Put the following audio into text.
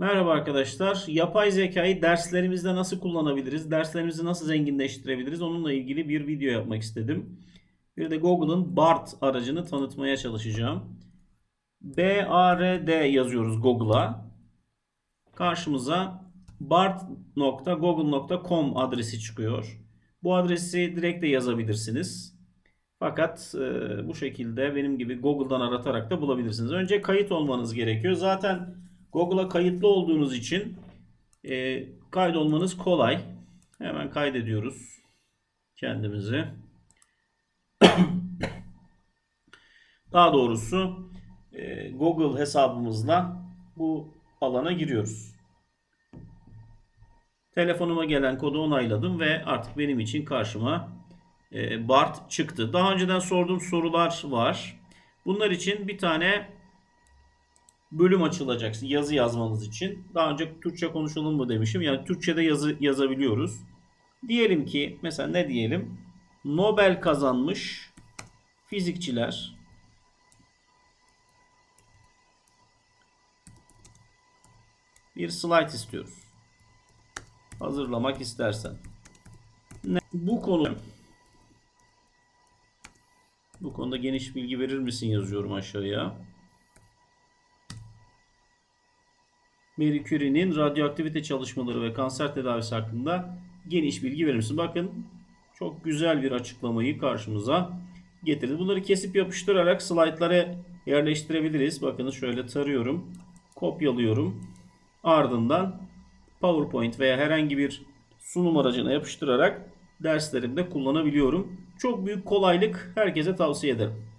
Merhaba arkadaşlar. Yapay zekayı derslerimizde nasıl kullanabiliriz? Derslerimizi nasıl zenginleştirebiliriz? Onunla ilgili bir video yapmak istedim. Bir de Google'ın BART aracını tanıtmaya çalışacağım. B-A-R-D yazıyoruz Google'a. Karşımıza bart.google.com adresi çıkıyor. Bu adresi direkt de yazabilirsiniz. Fakat e, bu şekilde benim gibi Google'dan aratarak da bulabilirsiniz. Önce kayıt olmanız gerekiyor. Zaten Google'a kayıtlı olduğunuz için e, kaydolmanız kolay. Hemen kaydediyoruz kendimizi. Daha doğrusu e, Google hesabımızla bu alana giriyoruz. Telefonuma gelen kodu onayladım ve artık benim için karşıma e, BART çıktı. Daha önceden sorduğum sorular var. Bunlar için bir tane bölüm açılacak yazı yazmanız için. Daha önce Türkçe konuşalım mı demişim. Yani Türkçe'de yazı yazabiliyoruz. Diyelim ki mesela ne diyelim? Nobel kazanmış fizikçiler bir slide istiyoruz. Hazırlamak istersen. Ne? Bu konu bu konuda geniş bilgi verir misin yazıyorum aşağıya. Marie Curie'nin radyoaktivite çalışmaları ve kanser tedavisi hakkında geniş bilgi verir misin? Bakın çok güzel bir açıklamayı karşımıza getirdi. Bunları kesip yapıştırarak slaytlara yerleştirebiliriz. Bakın şöyle tarıyorum. Kopyalıyorum. Ardından PowerPoint veya herhangi bir sunum aracına yapıştırarak derslerimde kullanabiliyorum. Çok büyük kolaylık herkese tavsiye ederim.